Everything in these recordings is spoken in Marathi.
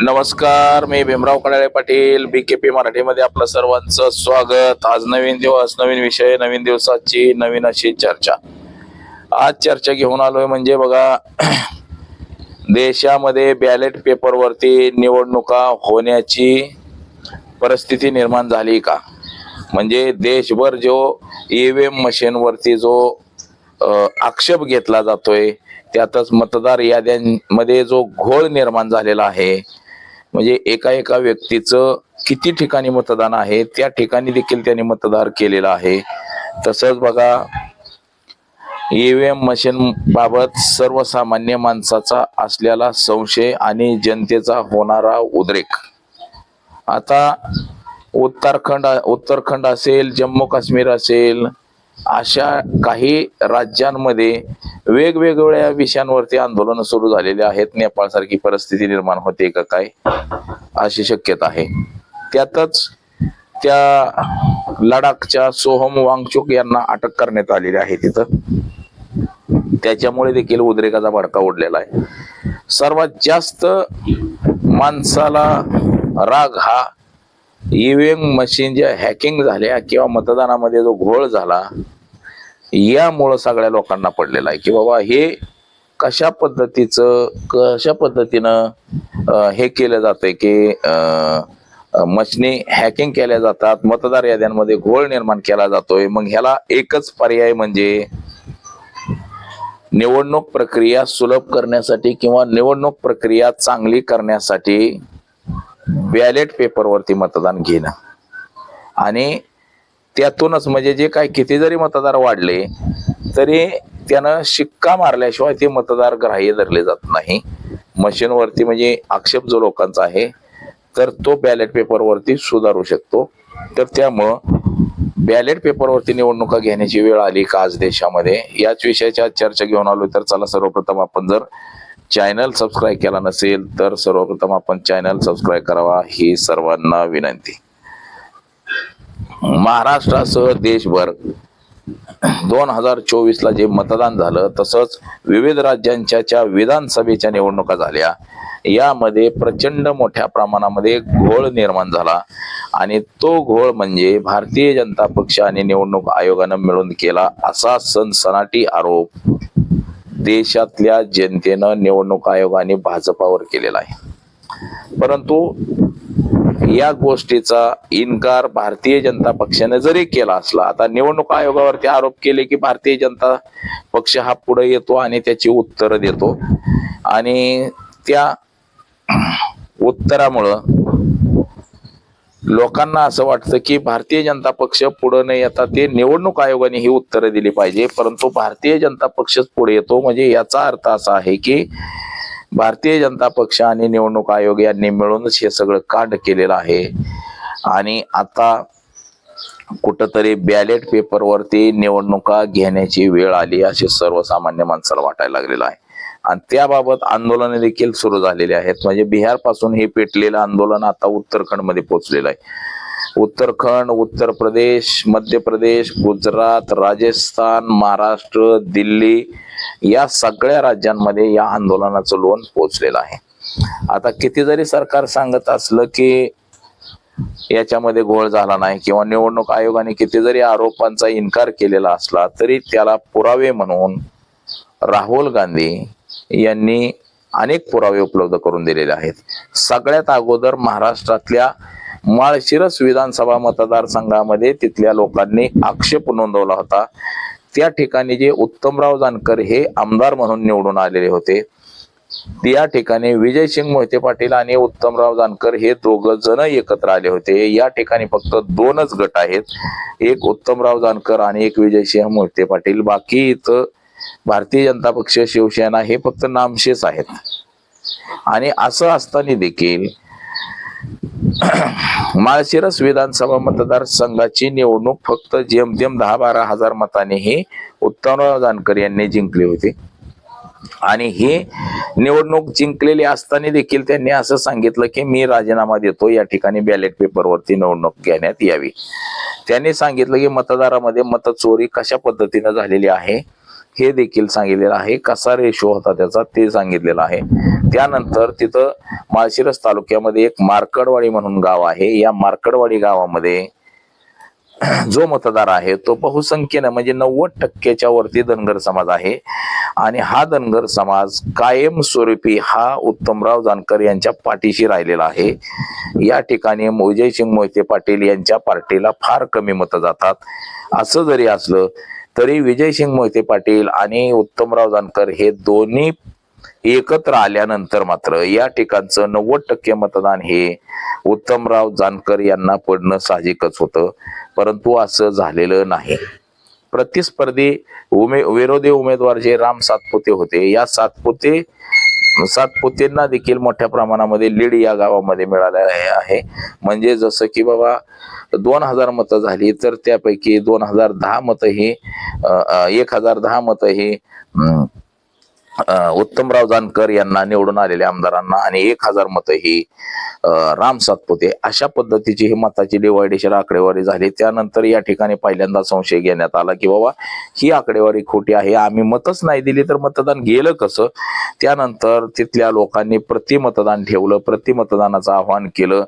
नमस्कार मी Bhimrao Kadale Patil B K P मराठीमध्ये आपलं सर्वांचं स्वागत. आज नवीन दिवस नवीन विषय नवीन दिवसाची नवीन अशी चर्चा. आज चर्चा घेऊन आलोय म्हणजे बघा देशामध्ये बॅलेट पेपरवरती निवडणुका होण्याची परिस्थिती निर्माण झाली का? म्हणजे देशभर जो ईव्हीएम मशीनवरती जो आक्षेप घेतला जातोय त्यातच मतदार याद्यांमध्ये जो घोळ निर्माण झालेला आहे म्हणजे एका एका व्यक्तीचं किती ठिकाणी मतदान आहे त्या ठिकाणी देखील त्यांनी मतदार केलेला आहे. तसंच बघा ईव्हीएम मशीन बाबत सर्वसामान्य माणसाचा असलेला संशय आणि जनतेचा होणारा उद्रेक. आता उत्तराखंड उत्तराखंड असेल जम्मू काश्मीर असेल अशा काही राज्यांमध्ये वेगवेगळ्या विषयांवरती आंदोलन सुरू झालेले आहेत. नेपाळ सारखी परिस्थिती निर्माण होते का काय? अशी शक्यता आहे. त्यातच त्या लडाखच्या सोहम वांगचुक यांना अटक करण्यात आलेली आहे तिथं. त्याच्यामुळे देखील उद्रेकाचा भडका उडलेला आहे. सर्वात जास्त माणसाला राग हा ईव्हीएम मशीन ज्या हॅकिंग झाल्या किंवा मतदानामध्ये जो घोळ झाला यामुळं सगळ्या लोकांना पडलेला आहे की बाबा हे कशा पद्धतीचं कशा पद्धतीनं हे केलं जातंय की मशनी हॅकिंग केल्या जातात मतदार याद्यांमध्ये घोळ निर्माण केला जातोय मग ह्याला एकच पर्याय म्हणजे निवडणूक प्रक्रिया सुलभ करण्यासाठी किंवा निवडणूक प्रक्रिया चांगली करण्यासाठी बॅलेट पेपरवरती मतदान घेणं. आणि त्यातूनच म्हणजे जे काय किती जरी मतदार वाढले तरी त्यानं शिक्का मारल्याशिवाय ते मतदार ग्राह्य धरले जात नाही. मशीनवरती म्हणजे आक्षेप जो लोकांचा आहे तर तो बॅलेट पेपरवरती सुधारू शकतो. तर त्यामुळं बॅलेट पेपरवरती निवडणुका घेण्याची वेळ आली का आज देशामध्ये? याच विषयाची आज चर्चा घेऊन आलो तर चला सर्वप्रथम आपण जर चॅनल सबस्क्राईब केला नसेल तर सर्वप्रथम आपण चॅनल सबस्क्राईब करावा ही सर्वांना विनंती. महाराष्ट्रासह देशभर दोन हजार चोवीस ला जे मतदान झालं तसंच विविध राज्यांच्या विधानसभेच्या निवडणुका झाल्या. यामध्ये प्रचंड मोठ्या प्रमाणामध्ये घोळ निर्माण झाला आणि तो घोळ म्हणजे भारतीय जनता पक्ष आणि निवडणूक आयोगानं मिळून केला असा सनसनाटी आरोप. देशातल्या जनतेनं निवडणूक आयोगाने भाजपावर केलेला आहे. परंतु या गोष्टीचा इन्कार भारतीय जनता पक्षाने जरी केला असला आता निवडणूक आयोगावरती आरोप केले की भारतीय जनता पक्ष हा पुढे येतो आणि त्याची उत्तर देतो. आणि त्या उत्तरामुळं लोकांना असं वाटतं की भारतीय जनता पक्ष पुढे न येता ते निवडणूक आयोगाने ही उत्तरं दिली पाहिजे. परंतु भारतीय जनता पक्षच पुढे येतो म्हणजे याचा अर्थ असा आहे की भारतीय जनता पक्ष आणि निवडणूक आयोग यांनी मिळूनच हे सगळं कांड केलेलं आहे. आणि आता कुठंतरी बॅलेट पेपरवरती निवडणुका घेण्याची वेळ आली असे सर्वसामान्य माणसाला वाटायला लागलेलं आहे. आणि त्याबाबत आंदोलन देखील सुरू झालेले आहेत. म्हणजे बिहारपासून हे पेटलेलं आंदोलन आता उत्तराखंडमध्ये पोहोचलेलं आहे. उत्तराखंड उत्तर प्रदेश मध्य प्रदेश गुजरात राजस्थान महाराष्ट्र दिल्ली या सगळ्या राज्यांमध्ये या आंदोलनाचं लोन पोहोचलेलं आहे. आता किती जरी सरकार सांगत असलं की याच्यामध्ये घोळ झाला नाही किंवा निवडणूक आयोगाने किती जरी आरोपांचा इन्कार केलेला असला तरी त्याला पुरावे म्हणून राहुल गांधी यांनी अनेक पुरावे उपलब्ध करून दिलेले आहेत. सगळ्यात अगोदर महाराष्ट्रातल्या माळशिरस विधानसभा मतदारसंघामध्ये तिथल्या लोकांनी आक्षेप नोंदवला होता. त्या ठिकाणी जे उत्तमराव जानकर हे आमदार म्हणून निवडून आलेले होते या ठिकाणी विजयसिंग मोहिते पाटील आणि उत्तमराव जानकर हे दोघ जण एकत्र आले होते. या ठिकाणी फक्त दोनच गट आहेत. एक उत्तमराव जानकर आणि एक विजयसिंह मोहिते पाटील. बाकी इथं भारतीय जनता पक्ष शिवसेना हे फक्त नामशेच आहेत. आणि असं असताना देखील माळशिरस विधानसभा मतदारसंघाची निवडणूक फक्त जेमतेम दहा बारा हजार मताने ही उत्तमराव जानकर यांनी जिंकली होती. आणि ही निवडणूक जिंकलेली असताना देखील त्यांनी असं सांगितलं की मी राजीनामा देतो या ठिकाणी बॅलेट पेपरवरती निवडणूक घेण्यात यावी. त्यांनी सांगितलं की मतदारामध्ये मतचोरी कशा पद्धतीनं झालेली आहे? हे देखील सांगितलेलं आहे. कसा रेशो होता त्याचा ते सांगितलेलं आहे. त्यानंतर तिथं माळशिरस तालुक्यामध्ये एक मार्कडवाडी म्हणून गाव आहे. या मार्कडवाडी गावामध्ये जो मतदार आहे तो बहुसंख्येनं म्हणजे नव्वद टक्क्याच्या वरती धनगर समाज आहे. आणि हा धनगर समाज कायमस्वरूपी हा उत्तमराव जानकर यांच्या पाठीशी राहिलेला आहे. या ठिकाणी विजयसिंग मोहिते पाटील यांच्या पार्टीला फार कमी मतं जातात. असं जरी असलं तरी विजयसिंग मोहिते पाटील आणि उत्तमराव जानकर हे दोन्ही एकत्र आल्यानंतर मात्र या ठिकाणचं नव्वद टक्के मतदान हे उत्तमराव जानकर यांना पडणं साहजिकच होतं. परंतु असं झालेलं नाही. प्रतिस्पर्धी उमे विरोधी उमेदवार जे राम सातपुते होते या सातपुते सातपुतेंना देखील मोठ्या प्रमाणामध्ये लीड या गावामध्ये मिळालेलं आहे. म्हणजे जसं की बाबा दोन हजार मतं झाली तर त्यापैकी दोन हजार दहा मतं ही एक हजार दहा मतं ही अं, उत्तमराव जानकर यांना निवडून आलेल्या आमदारांना आणि एक हजार मतं ही राम सातपुते अशा पद्धतीची ही मताची डिवायडेशन आकडेवारी झाली. त्यानंतर या ठिकाणी पहिल्यांदा संशय घेण्यात आला की बाबा ही आकडेवारी खोटी आहे. आम्ही मतच नाही दिली तर मतदान गेलं कसं? त्यानंतर तिथल्या लोकांनी प्रतिमतदान ठेवलं प्रतिमतदानाचं आव्हान केलं.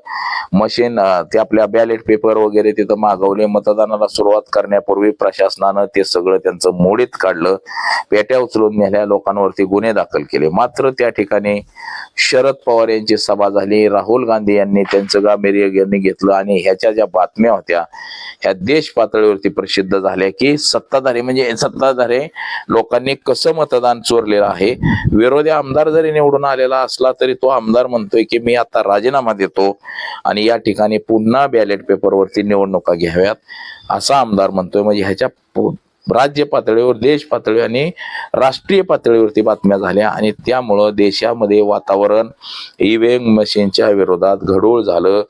मशीन ते आपल्या बॅलेट पेपर वगैरे तिथं मागवले. मतदानाला सुरुवात करण्यापूर्वी प्रशासनानं ते सगळं त्यांचं मोडीत काढलं. पेट्या उचलून नेल्या लोकांवरती गुन्हे दाखल केले. मात्र त्या ठिकाणी शरद पवार यांची सभा झाली. राहुल गांधी यांनी त्यांचं गांभीर्य यांनी घेतलं आणि ह्याच्या ज्या बातम्या होत्या ह्या देश पातळीवरती प्रसिद्ध झाल्या की सत्ताधारी म्हणजे सत्ताधारी लोकांनी कसं मतदान चोरलेलं आहे? विरोधी आमदार जरी निवडून आलेला असला तरी तो आमदार म्हणतोय की मी आता राजीनामा देतो आणि या ठिकाणी पुन्हा बॅलेट पेपरवरती निवडणुका घ्याव्यात असा आमदार म्हणतोय. म्हणजे ह्याच्या राज्य पातळीवर देश पातळी आणि राष्ट्रीय पातळीवरती बातम्या झाल्या आणि त्यामुळं देशामध्ये वातावरण ईव्हीएम मशीनच्या विरोधात घडूळ झालं.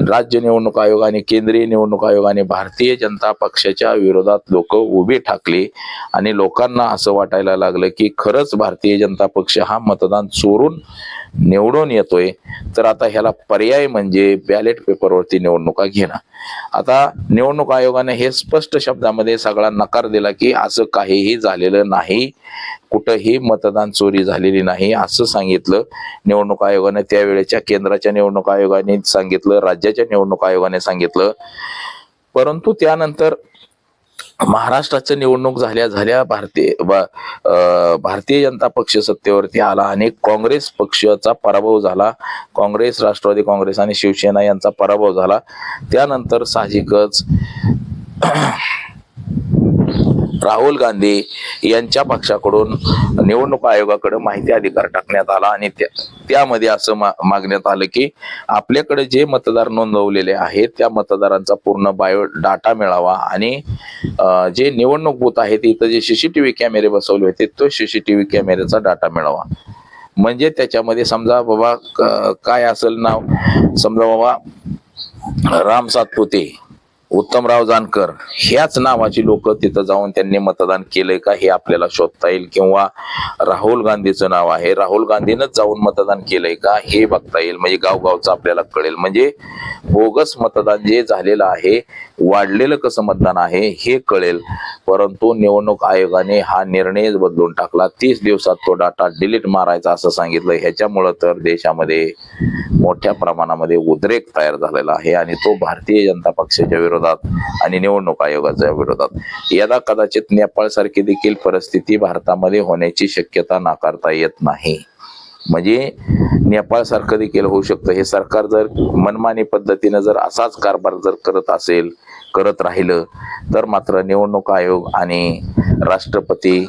राज्य निवडणूक आयोग आणि केंद्रीय निवडणूक आयोगाने भारतीय जनता पक्षाच्या विरोधात लोक उभी ठाकली आणि लोकांना असं वाटायला लागलं की खरंच भारतीय जनता पक्ष हा मतदान चोरून निवडून येतोय तर आता ह्याला पर्याय म्हणजे बॅलेट पेपरवरती निवडणुका घेणं. आता निवडणूक आयोगाने हे स्पष्ट शब्दामध्ये सगळा नकार दिला की असं काहीही झालेलं नाही कुठंही मतदान चोरी झालेली नाही असं सांगितलं निवडणूक आयोगाने. त्यावेळेच्या केंद्राच्या निवडणूक आयोगाने सांगितलं राज्याच्या निवडणूक आयोगाने सांगितलं. परंतु त्यानंतर महाराष्ट्राचं निवडणूक झाल्या झाल्या भारतीय भारतीय जनता पक्ष सत्तेवरती आला आणि काँग्रेस पक्षाचा पराभव झाला. काँग्रेस राष्ट्रवादी काँग्रेस आणि शिवसेना यांचा पराभव झाला. त्यानंतर साहजिकच राहुल गांधी यांच्या पक्षाकडून निवडणूक आयोगाकडे माहिती अधिकार टाकण्यात आला आणि त्या- त्यामध्ये असं मा- मागण्यात आलं की आपल्याकडे जे मतदार नोंदवलेले आहेत त्या मतदारांचा पूर्ण बायो डाटा मिळावा आणि जे निवडणूक बूथ आहेत इथं जे सीसीटीव्ही कॅमेरे बसवले होते तो सीसीटीव्ही कॅमेऱ्याचा डाटा मिळावा. म्हणजे त्याच्यामध्ये समजा बाबा क- काय असेल नाव? समजा बाबा राम सातपुते. उत्तमराव जानकर ह्याच नावाची लोक तिथं जाऊन त्यांनी मतदान केलंय का हे आपल्याला शोधता येईल? किंवा राहुल गांधीचं नाव आहे राहुल गांधीनंच जाऊन मतदान केलंय का हे बघता येईल? म्हणजे गावगावचं आपल्याला कळेल. म्हणजे बोगस मतदान जे झालेलं आहे वाढलेलं कसं मतदान आहे हे कळेल. परंतु निवडणूक आयोगाने हा निर्णयच बदलून टाकला. तीस दिवसात तो डाटा डिलीट मारायचा असं सांगितलं ह्याच्यामुळं तर देशामध्ये मोठ्या प्रमाणामध्ये उद्रेक तयार झालेला आहे आणि तो भारतीय जनता पक्षाच्या विरोधात आणि निवडणूक आयोगाच्या विरोधात. यदा कदाचित नेपाळ सारखी देखील परिस्थिती भारतामध्ये होण्याची शक्यता नाकारता येत नाही. म्हणजे नेपाळ सारखं देखील होऊ शकतं. हे सरकार जर मनमानी पद्धतीनं जर असाच कारभार जर करत असेल करत राहिलं तर मात्र निवडणूक आयोग आणि राष्ट्रपती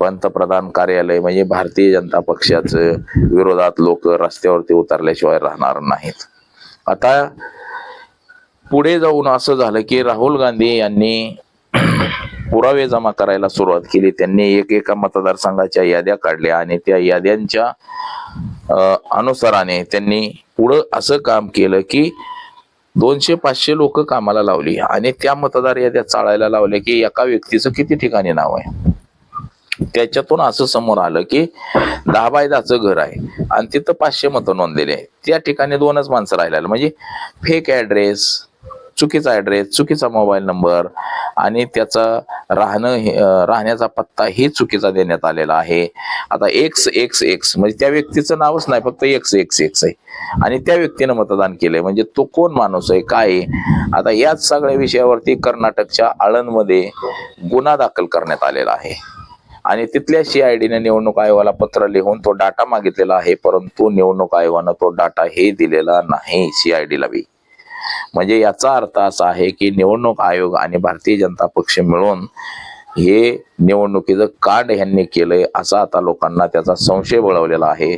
पंतप्रधान कार्यालय म्हणजे भारतीय जनता पक्षाचं विरोधात लोक रस्त्यावरती उतरल्याशिवाय राहणार नाहीत. आता पुढे जाऊन असं झालं की राहुल गांधी यांनी पुरावे जमा करायला सुरुवात केली. त्यांनी एक एका मतदारसंघाच्या याद्या काढल्या आणि त्या याद्यांच्या अनुसाराने त्यांनी पुढं असं काम केलं की दोनशे पाचशे लोक कामाला लावली आणि त्या मतदार याद्या चाळायला लावल्या की एका व्यक्तीचं किती ठिकाणी नाव आहे? त्याच्यातून असं समोर आलं की दहा बाय दहाचं घर आहे आणि तिथं पाचशे मतं नोंदलेले आहे. त्या ठिकाणी दोनच माणसं राहिलेलं म्हणजे फेक ऍड्रेस चुकीचा ॲड्रेस चुकीचा मोबाईल नंबर आणि त्याचा राहणं हे- राहण्याचा पत्ता हे चुकीचा देण्यात आलेला आहे. आता एक्स एक्स एक्स म्हणजे त्या व्यक्तीचं नावच नाही फक्त एक्स एक्स एक्स आहे. आणि त्या व्यक्तीनं मतदान केलंय. म्हणजे तो कोण माणूस आहे काय आता याच सगळ्या विषयावरती कर्नाटकच्या आळंदमध्ये गुन्हा दाखल करण्यात आलेला आहे. आणि तिथल्या सीआयडीने निवडणूक आयोगाला पत्र लिहून तो डाटा मागितलेला आहे परंतु निवडणूक आयोगानं तो डाटा हे दिलेला नाही सी आय डीला बी. म्हणजे याचा अर्थ असा आहे की निवडणूक आयोग आणि भारतीय जनता पक्ष मिळून हे निवडणुकीचं कांड ह्यांनी केलंय असा आता लोकांना त्याचा संशय बळवलेला आहे.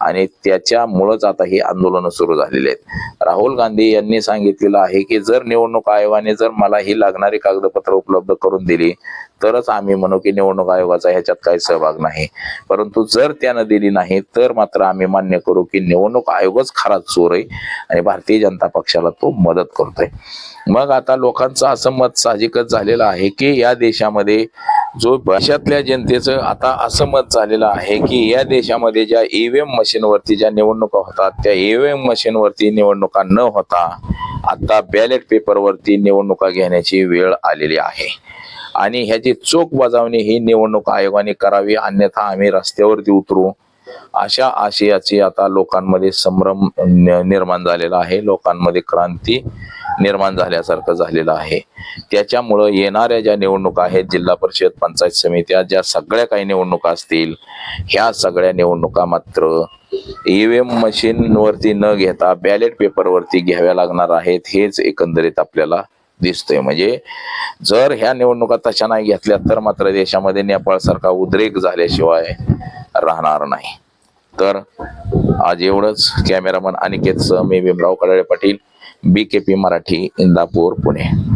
आणि त्याच्यामुळंच आता ही आंदोलनं सुरू झालेली आहेत. राहुल गांधी यांनी सांगितलेलं आहे की जर निवडणूक आयोगाने जर मला ही लागणारी कागदपत्र उपलब्ध करून दिली तरच आम्ही म्हणू की निवडणूक आयोगाचा ह्याच्यात काही सहभाग नाही. परंतु जर त्यानं दिली नाही तर मात्र आम्ही मान्य करू की निवडणूक आयोगच खरा चोर आहे आणि भारतीय जनता पक्षाला तो मदत करतोय. मग आता लोकांचं असं मत साहजिकच झालेलं आहे की या देशामध्ये जो देशातल्या जनतेचं आता असं मत झालेलं आहे की या देशामध्ये ज्या ईव्हीएम मशीनवरती ज्या निवडणुका होतात त्या ईव्हीएम मशीनवरती निवडणुका न होता आता बॅलेट पेपरवरती निवडणुका घेण्याची वेळ आलेली आहे. आणि ह्याची चोख बजावणी ही निवडणूक आयोगाने करावी अन्यथा आम्ही रस्त्यावरती उतरू अशा आशयाची आता लोकांमध्ये संभ्रम न- निर्माण झालेला आहे. लोकांमध्ये क्रांती निर्माण झाल्यासारखं झालेलं आहे. त्याच्यामुळं येणाऱ्या ज्या निवडणुका आहेत जिल्हा परिषद पंचायत समित्या ज्या सगळ्या काही निवडणुका असतील ह्या सगळ्या निवडणुका मात्र ईव्हीएम मशीन वरती न घेता बॅलेट पेपरवरती घ्याव्या लागणार आहेत हेच एकंदरीत आपल्याला दिसतंय. म्हणजे जर ह्या निवडणुका तशा नाही घेतल्या तर मात्र देशामध्ये नेपाळ सारखा उद्रेक झाल्याशिवाय राहणार नाही. तर आज एवढंच. कॅमेरामन अनिकेतसह मी Bhimrao Kadale Patil B K P Marathi Indapur Pune.